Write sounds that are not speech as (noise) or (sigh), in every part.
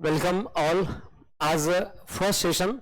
Welcome all आज first session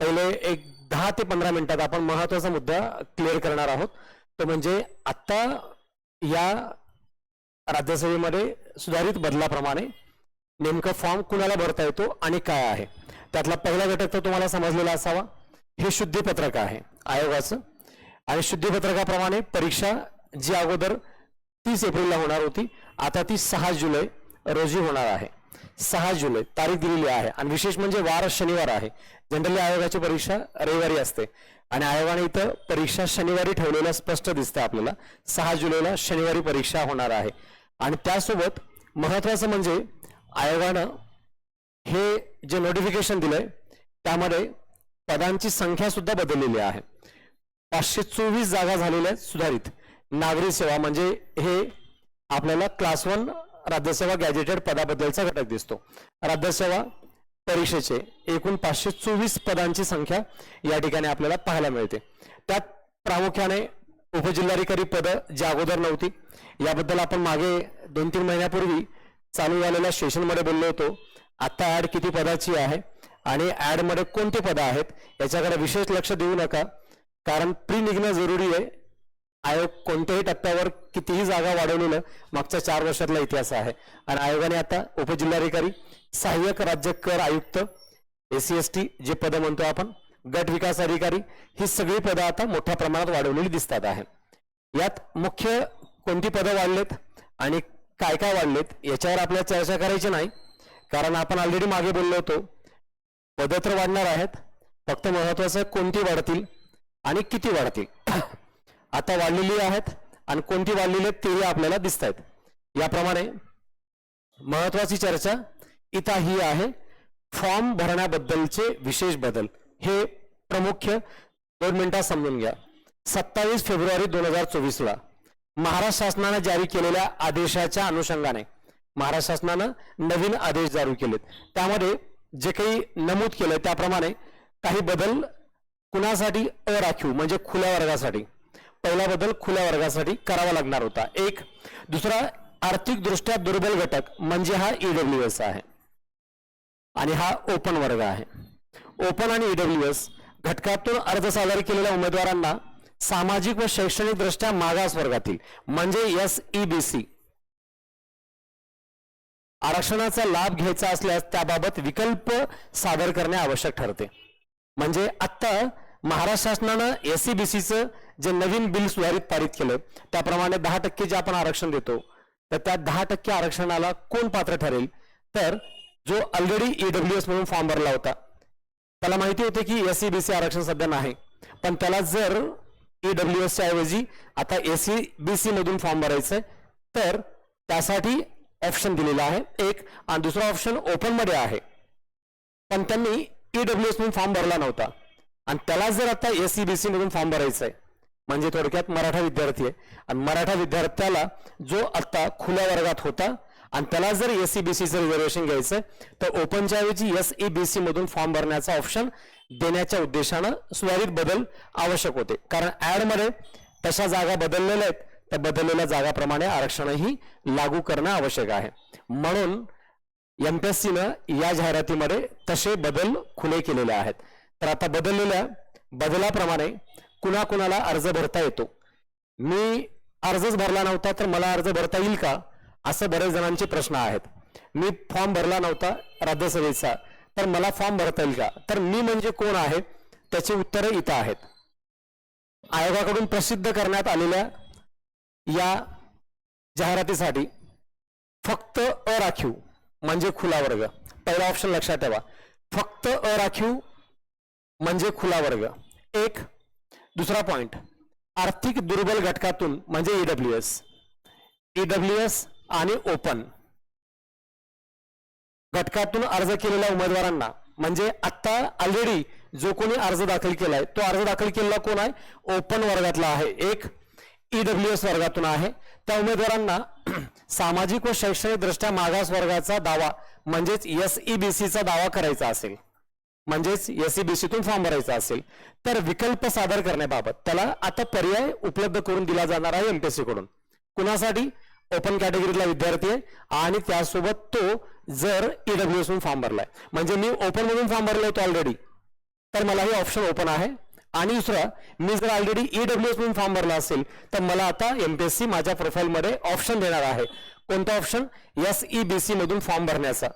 पहिले एक दहा ते पंधरा मिनिटात आपण महत्त्वाचा मुद्दा क्लिअर करणार आहोत. तो म्हणजे आत्ता या राज्यसभेमध्ये सुधारित बदलाप्रमाणे नेमकं फॉर्म कुणाला भरता येतो आणि काय आहे? त्यातला पहिला घटक तर तुम्हाला समजलेला असावा. हे शुद्धीपत्रक आहे आयोगाचं. आणि शुद्धीपत्रकाप्रमाणे परीक्षा जी अगोदर तीस एप्रिलला होणार होती आता ती सहा जुलै रोजी होणार आहे. सहा जुलै तारीख दिलेली आहे. आणि विशेष म्हणजे वार शनिवार आहे. जनरली आयोगाची परीक्षा रविवारी असते. आणि आयोगाने इथं परीक्षा शनिवारी ठेवलेल्या स्पष्ट दिसतं आपल्याला. सहा जुलैला शनिवारी परीक्षा होणार आहे. आणि त्यासोबत महत्वाचं म्हणजे आयोगानं हे जे नोटिफिकेशन दिलंय त्यामध्ये पदांची संख्या सुद्धा बदललेली आहे. पाचशे चोवीस जागा झालेल्या आहेत सुधारित. नागरी सेवा म्हणजे हे आपल्याला क्लास वन राज्यसेवा गॅजेटेड पदाबद्दलचा घटक दिसतो. राज्यसेवा परीक्षेचे एकूण पाचशे चोवीस पदांची संख्या या ठिकाणी आपल्याला पाहायला मिळते. त्यात प्रामुख्याने उपजिल्हाधिकारी पदं जी अगोदर नव्हती याबद्दल आपण मागे दोन तीन महिन्यापूर्वी चालू झालेल्या सेशनमध्ये बोललो होतो. आता ऍड किती पदाची आहे आणि ॲडमध्ये कोणते कोणती पदं आहेत याच्याकडे विशेष लक्ष देऊ नका कारण प्री निघणं जरुरी आहे. आयोग कोणत्याही टप्प्यावर कितीही जागा वाढवलेलं मागच्या चार वर्षातला इतिहास आहे. आणि आयोगाने आता उपजिल्हाधिकारी सहाय्यक राज्य कर आयुक्त एसी एस टी जे पदं म्हणतो आपण गट विकास अधिकारी ही सगळी पदं आता मोठ्या प्रमाणात वाढवलेली दिसतात आहे. यात मुख्य कोणती पदं वाढलेत आणि काय काय वाढलेत याच्यावर आपल्याला चर्चा करायची नाही. कारण आपण ऑलरेडी मागे बोललो होतो पदं तर वाढणार आहेत फक्त महत्वाचं कोणती वाढतील आणि किती वाढतील. आता वाढलेली आहेत आणि कोणती वाढलेली आहेत तेही आपल्याला दिसत आहेत याप्रमाणे महत्वाची चर्चा इथं ही आहे. फॉर्म भरण्याबद्दलचे विशेष बदल. हे प्रमुख्य दोन मिनिटात समजून घ्या. सत्तावीस फेब्रुवारी दोन हजार चोवीसला महाराष्ट्र शासनानं जारी केलेल्या आदेशाच्या अनुषंगाने महाराष्ट्र शासनानं नवीन आदेश जारी केलेत. त्यामध्ये जे काही नमूद केलंय त्याप्रमाणे काही बदल कुणासाठी अराखीव म्हणजे खुल्या वर्गासाठी पहिला बदल खुल्या वर्गासाठी करावा लागणार होता. एक दुसरा आर्थिकदृष्ट्या दुर्बल घटक म्हणजे हा ईडब्ल्यू एस आहे. आणि हा ओपन वर्ग आहे. ओपन आणि ईडब्ल्यू एस घटकातून अर्ज सादर केलेल्या उमेदवारांना सामाजिक व शैक्षणिक दृष्ट्या मागास वर्गातील म्हणजे एस ईबीसी आरक्षणाचा लाभ घ्यायचा असल्यास त्याबाबत विकल्प सादर करणे आवश्यक ठरते. म्हणजे आत्ता महाराष्ट्र शासनानं एससीबीसीचं जे नवीन बिल सुधारित पारित केलं त्याप्रमाणे दहा टक्के जे आपण आरक्षण देतो तर त्या दहा टक्के आरक्षणाला कोण पात्र ठरेल? तर जो ऑलरेडी ईडब्ल्यू एस म्हणून फॉर्म भरला होता त्याला माहिती होते की एससीबीसी आरक्षण सध्या नाही. पण त्याला जर ईडब्ल्यू एसच्या ऐवजी आता एससीबीसी मधून फॉर्म भरायचं तर त्यासाठी ऑप्शन दिलेला आहे. एक आणि दुसरा ऑप्शन ओपनमध्ये आहे. पण त्यांनी ईडब्ल्यू एस म्हणून फॉर्म भरला नव्हता. आणि त्याला जर आता एससीबीसी मधून फॉर्म भरायचा आहे म्हणजे थोडक्यात मराठा विद्यार्थी आहे. आणि मराठा विद्यार्थ्याला जो आता खुल्या वर्गात होता आणि त्याला जर एस सी बी सीचं रिझर्वेशन घ्यायचं तर ओपनच्या ऐवजी यस ई बी सी मधून फॉर्म भरण्याचा ऑप्शन देण्याच्या उद्देशानं सुधारित बदल आवश्यक होते. कारण ऍडमध्ये तशा जागा बदललेल्या आहेत. त्या बदललेल्या जागाप्रमाणे आरक्षणही लागू करणं आवश्यक आहे. म्हणून एम पी एस सीनं या जाहिरातीमध्ये तसे बदल खुले केलेले आहेत. तर आता बदललेल्या बदलाप्रमाणे कुणाकुणाला अर्ज भरता येतो. मी अर्जच भरला नव्हता तर मला अर्ज भरता येईल का? असं बरेच जणांचे प्रश्न आहेत. मी फॉर्म भरला नव्हता राज्यसभेचा. तर मला फॉर्म भरता येईल का? तर मी म्हणजे कोण आहे? त्याची उत्तरं इथं आहेत. आयोगाकडून प्रसिद्ध करण्यात आलेल्या या जाहिरातीसाठी फक्त अराखीव म्हणजे खुला वर्ग. पहिला ऑप्शन लक्षात ठेवा. फक्त अराखीव म्हणजे खुला वर्ग. एक दुसरा पॉइंट आर्थिक दुर्बल घटकातून म्हणजे E W S E W S आणि ओपन घटकातून अर्ज केलेल्या उमेदवारांना म्हणजे आता ऑलरेडी जो कोणी अर्ज दाखल केलाय तो अर्ज दाखल केलेला कोण आहे? ओपन वर्गातला आहे. एक ईडब्ल्यू एस वर्गातून आहे. त्या उमेदवारांना (clears throat) सामाजिक व शैक्षणिक दृष्ट्या मागास वर्गाचा दावा म्हणजेच एसईबीसीचा दावा करायचा असेल. म्हणजेच एससीबीसीतून फॉर्म भरायचा असेल तर विकल्प सादर करण्याबाबत त्याला आता पर्याय उपलब्ध करून दिला जाणार आहे एमपीएससी कडून. कुणासाठी? ओपन कॅटेगरीतला विद्यार्थी आहे आणि त्यासोबत तो जर ईडब्ल्यू एस फॉर्म भरलाय. म्हणजे मी ओपन मधून फॉर्म भरला होतो ऑलरेडी तर मला हे ऑप्शन ओपन आहे. आणि दुसरं मी जर ऑलरेडी ईडब्ल्यू एस म्हणून फॉर्म भरला असेल तर मला आता एमपीएससी माझ्या प्रोफाईलमध्ये ऑप्शन देणार आहे. कोणता option S E B C मधून फॉर्म भरण्याचा.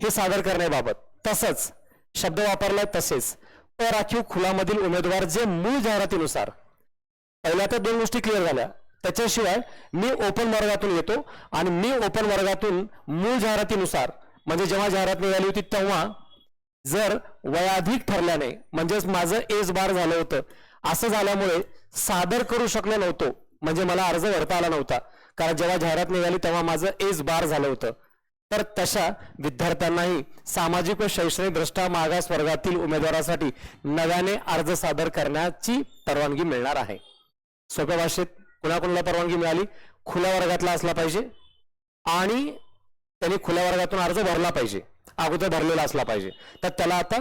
हे सादर करण्याबाबत. तसंच शब्द वापरलाय तसेच. अराखीव खुलामधील उमेदवार जे मूळ जाहिरातीनुसार. पहिल्या तर दोन गोष्टी क्लिअर झाल्या. त्याच्याशिवाय मी ओपन वर्गातून येतो आणि मी ओपन वर्गातून मूळ जाहिरातीनुसार म्हणजे जेव्हा जाहिरात निघाली होती तेव्हा जर वयाधिक ठरल्याने म्हणजेच माझं एज बार झालं होतं असं झाल्यामुळे सादर करू शकलो नव्हतो म्हणजे मला अर्ज भरता आला नव्हता. कारण जेव्हा जाहिरात निघाली तेव्हा माझं एज बार झालं होतं. तर तशा विद्यार्थ्यांनाही सामाजिक व शैक्षणिक दृष्ट्या मागास वर्गातील उमेदवारासाठी नव्याने अर्ज सादर करण्याची परवानगी मिळणार आहे. सोप्या भाषेत कुणाकुणाला परवानगी मिळाली? खुल्या वर्गातला असला पाहिजे आणि त्यांनी खुल्या वर्गातून अर्ज भरला पाहिजे. अगोदर भरलेला असला पाहिजे. तर त्याला आता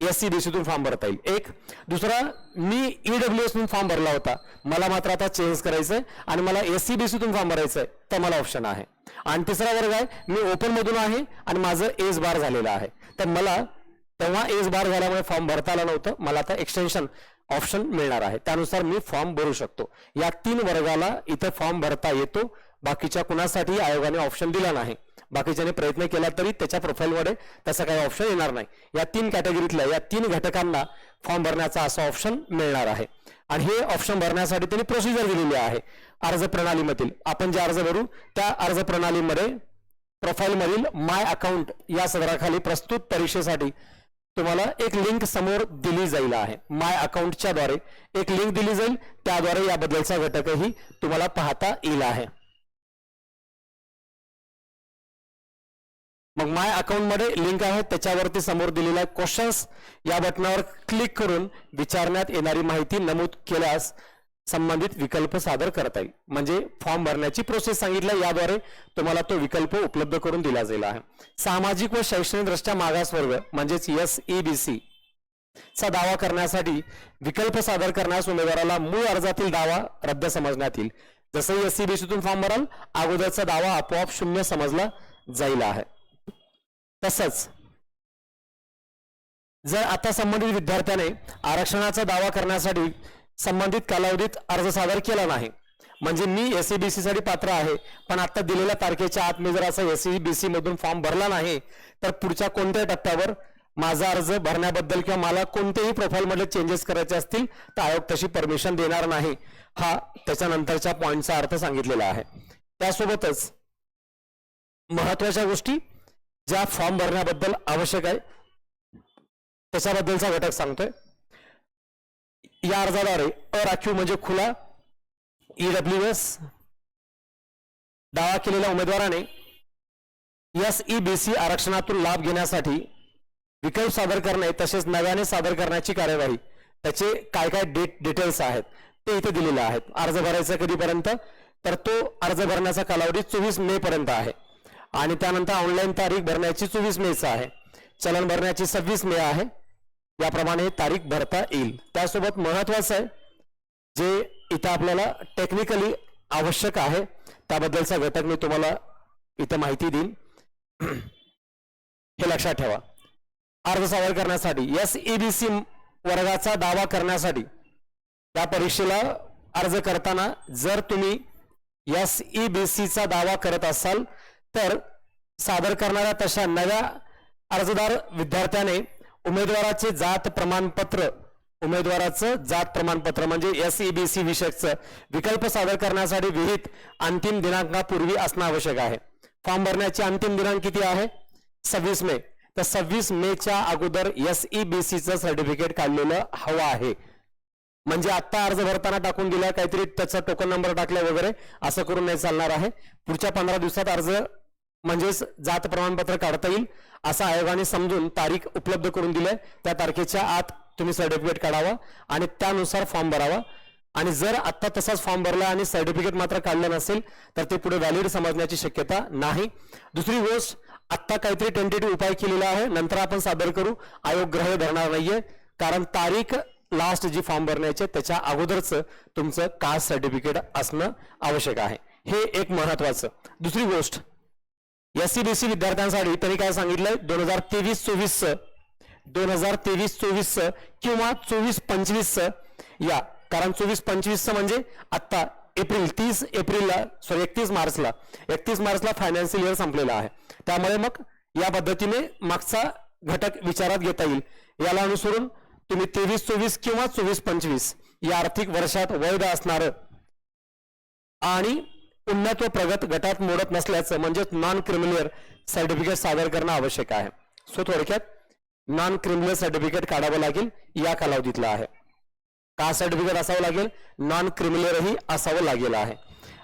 एस सी बीसीतून फॉर्म भरता येईल. एक. दुसरा मी ईडब्ल्यू एस फॉर्म भरला होता. मला मात्र आता चेंज करायचं आहे आणि मला एस सी बीसीतून फॉर्म भरायचंय. तर मला ऑप्शन आहे. आणि तिसरा वर्ग आहे मी ओपन मधून आहे आणि माझं एज बार झालेलं आहे. तर मला तेव्हा एज बार झाल्यामुळे फॉर्म भरता आलं नव्हतं. मला आता एक्सटेन्शन ऑप्शन मिळणार आहे. त्यानुसार मी फॉर्म भरू शकतो. या तीन वर्गाला इथं फॉर्म भरता येतो. बाकीच्या कुणासाठी आयोगाने ऑप्शन दिला नाही. बाकीच्याने प्रयत्न केला तरी त्याच्या प्रोफाईलमध्ये तसा काही ऑप्शन येणार नाही. या तीन कॅटेगरीतल्या या तीन घटकांना फॉर्म भरण्याचा असा ऑप्शन मिळणार आहे. आणि हे ऑप्शन भरण्यासाठी त्यांनी प्रोसिजर दिलेली आहे. अर्ज प्रणालीमधील. आपण जे अर्ज भरू त्या अर्ज प्रणालीमध्ये प्रोफाईलमधील माय अकाउंट या सदराखाली प्रस्तुत परीक्षेसाठी तुम्हाला एक लिंक समोर दिली जाईल आहे. माय अकाउंटच्या द्वारे एक लिंक दिली जाईल. त्याद्वारे याबद्दलचा घटकही तुम्हाला पाहता येईल आहे. मग माय अकाउंटमध्ये लिंक आहे. त्याच्यावरती समोर दिलेला क्वेश्चन्स या बटनावर क्लिक करून विचारण्यात येणारी माहिती नमूद केल्यास संबंधित विकल्प सादर करता येईल. म्हणजे फॉर्म भरण्याची प्रोसेस सांगितलं. याद्वारे तुम्हाला तो विकल्प उपलब्ध करून दिला जाईल आहे. सामाजिक व शैक्षणिक दृष्ट्या मागास वर्ग म्हणजेच एस ई बी सी चा दावा करण्यासाठी विकल्प सादर करण्यास उमेदवाराला मूळ अर्जातील दावा रद्द समजण्यात येईल. जसं एस सी बी सीतून फॉर्म भराल अगोदरचा दावा आपोआप शून्य समजला जाईल आहे. तसंच जर आता संबंधित विद्यार्थ्याने आरक्षणाचा दावा करण्यासाठी संबंधित कालावधीत अर्ज सादर केला नाही म्हणजे मी एसईबीसी साठी पात्र आहे पण आता दिलेल्या तारखेच्या आत मी जर असा एसईबीसी मधून फॉर्म भरला नाही तर पुढच्या कोणत्याही टप्प्यावर माझा अर्ज भरण्याबद्दल किंवा मला कोणतेही प्रोफाईलमध्ये चेंजेस करायचे असतील तर आयोग तशी परमिशन देणार नाही हा त्याच्यानंतरच्या पॉईंटचा अर्थ सांगितलेला आहे. त्यासोबतच महत्त्वाच्या गोष्टी ज्या फॉर्म भरण्याबद्दल आवश्यक आहे त्याच्याबद्दलचा घटक सांगतोय. या अर्जाद्वारे अराखीव म्हणजे खुला ईडब्ल्यू एस दावा केलेल्या उमेदवाराने एसईबीसी ई आरक्षणातून लाभ घेण्यासाठी विकल्प सादर करणे तसेच नव्याने सादर करण्याची कार्यवाही त्याचे काय काय डेट डिटेल्स आहेत ते इथे दिलेले आहेत. अर्ज भरायचा कधीपर्यंत? तर तो अर्ज भरण्याचा कालावधी चोवीस मे पर्यंत आहे. आणि त्यानंतर ऑनलाईन तारीख भरण्याची चोवीस मेच आहे. चलन भरण्याची सव्वीस मे आहे. याप्रमाणे तारीख भरता येईल. त्यासोबत महत्वाचं आहे जे इथं आपल्याला टेक्निकली आवश्यक आहे त्याबद्दलचा घटक मी तुम्हाला इथं माहिती देईन. हे लक्षात ठेवा. अर्ज सादर करण्यासाठी एस बी सी वर्गाचा दावा करण्यासाठी त्या परीक्षेला अर्ज करताना जर तुम्ही एस ई बी सीचा दावा करत असाल तर सादर करणाऱ्या तशा नव्या अर्जदार विद्यार्थ्याने उमेदवाराचे जात प्रमाणपत्र उमेदवाराचं जात प्रमाणपत्र म्हणजे एस ई बी सी विषयकचं विकल्प सादर करण्यासाठी विहित अंतिम दिनांकापूर्वी असणं आवश्यक आहे. फॉर्म भरण्याची अंतिम दिनांक किती आहे? सव्वीस मे. तर सव्वीस मेच्या अगोदर एस ई बी सीचं सर्टिफिकेट काढलेलं हवं आहे. म्हणजे आत्ता अर्ज भरताना टाकून दिला काहीतरी त्याचा टोकन नंबर टाकला वगैरे असं करून नाही चालणार आहे. पुढच्या पंधरा दिवसात अर्ज म्हणजेच जात प्रमाणपत्र काढता येईल असं आयोगाने समजून तारीख उपलब्ध करून दिली त्या तारखेच्या आत तुम्ही सर्टिफिकेट काढावा आणि त्यानुसार फॉर्म भरावा. आणि जर आत्ता तसाच फॉर्म भरला आणि सर्टिफिकेट मात्र काढलं नसेल तर ते पुढे व्हॅलिड समजण्याची शक्यता नाही. दुसरी गोष्ट आत्ता काहीतरी टेंटेटिव्ह उपाय केलेला आहे नंतर आपण सादर करू. आयोग ग्रह धरणार नाहीये. कारण तारीख लास्ट जी फॉर्म भरण्याचे त्याच्या अगोदरच तुमचं कास्ट सर्टिफिकेट असणं आवश्यक आहे. हे एक महत्वाचं दुसरी गोष्ट एस सी बी सी विद्यार्थ्यांसाठी त्यांनी काय सांगितलंय? दोन हजार तेवीस चोवीस दोन हजार तेवीस चोवीस किंवा चोवीस पंचवीस या. कारण चोवीस पंचवीस म्हणजे आत्ता एप्रिल तीस एप्रिलला सॉरी एकतीस मार्चला. एकतीस मार्चला फायनान्शियल इयर संपलेला आहे. त्यामुळे मग या पद्धतीने मागचा घटक विचारात घेता येईल. याला अनुसरून तुम्ही तेवीस चोवीस किंवा चोवीस पंचवीस या आर्थिक वर्षात वैध असणार. आणि उन्नत व प्रगत गटात मोडत नसल्याचं म्हणजेच नॉन क्रिमिलियर सर्टिफिकेट सादर करणं आवश्यक आहे. सो थोडक्यात नॉन क्रिमिलियर सर्टिफिकेट काढावं लागेल या कालावधीतला आहे. का सर्टिफिकेट असावं लागेल? नॉन क्रिमिलियरही असावं लागेल आहे.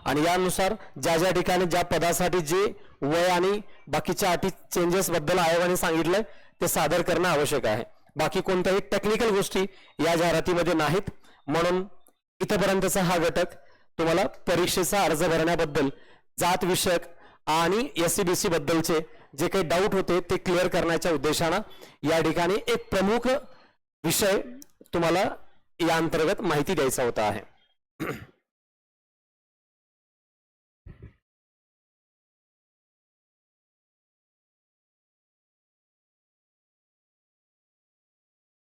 आणि यानुसार ज्या ज्या ठिकाणी ज्या पदासाठी जे वय आणि बाकीच्या अटी चेंजेस बद्दल आयोगाने सांगितलंय ते सादर करणं आवश्यक आहे. बाकी कोणत्याही टेक्निकल गोष्टी या जाहिरातीमध्ये नाहीत. म्हणून इथपर्यंतचा हा घटक तुम्हाला परीक्षेचा अर्ज भरण्याबद्दल जात विषयक आणि एस सी बी सी बद्दलचे जे काही डाऊट होते ते क्लिअर करण्याच्या उद्देशानं या ठिकाणी एक प्रमुख विषय तुम्हाला या अंतर्गत माहिती द्यायचा होता आहे.